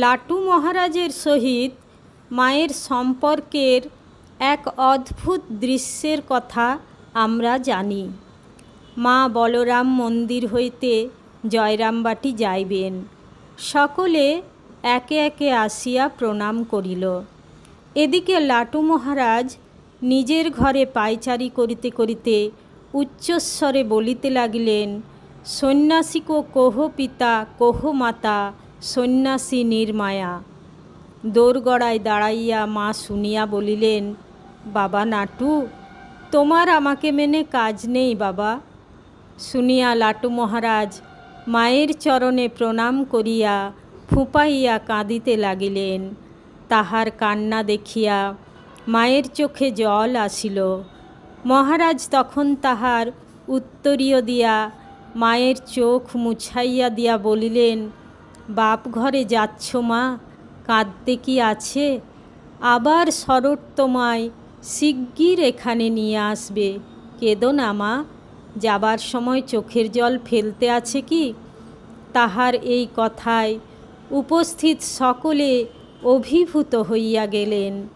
লাটু মহারাজের সহিত মায়ের সম্পর্কের এক অদ্ভুত দৃশ্যের কথা আমরা জানি। মা বলরাম মন্দির হইতে জয়রামবাটি যাইবেন। সকলে একে একে আসিয়া প্রণাম করিল। এদিকে লাটু মহারাজ নিজের ঘরে পায়চারি করিতে করিতে উচ্চস্বরে বলিতে লাগিলেন সন্ন্যাসীকো কোহ পিতা, কোহ মাতা সন্ন্যাসী নির্মায়া। দোরগড়ায় দাঁড়াইয়া মা শুনিয়া বলিলেন, বাবা নাটু, তোমার আমাকে মেনে কাজ নেই বাবা। শুনিয়া লাটু মহারাজ মায়ের চরণে প্রণাম করিয়া ফুপাইয়া কাঁদিতে লাগিলেন। তাহার কান্না দেখিয়া মায়ের চোখে জল আসিল। মহারাজ তখন তাহার উত্তরীয় দিয়া মায়ের চোখ মুছাইয়া দিয়া বলিলেন বাপ ঘরে যাচ্ছ মা, কাঁদতে কি আছে? আবার শরৎ তোমায় শিগগির এখানে নিয়ে আসবে। কেঁদো না মা, যাবার সময় চোখের জল ফেলতে আছে কি? তাহার এই কথায় উপস্থিত সকলে অভিভূত হইয়া গেলেন।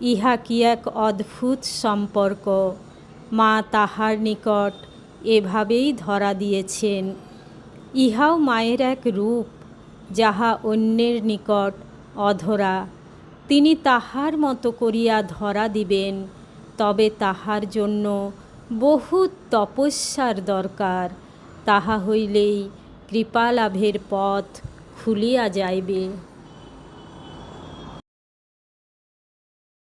ইহা কি এক অদ্ভুত সম্পর্ক? মা তাহার নিকট এভাবেই ধরা দিয়েছেন। ইহাও মায়ের এক রূপ। যাহা অন্যের নিকট অধরা, তিনি তাহার মতো করিয়া ধরা দিবেন, তবে তাহার জন্য বহু তপস্যার দরকার, তাহা হইলেই কৃপালাভের পথ খুলিয়া যাইবে।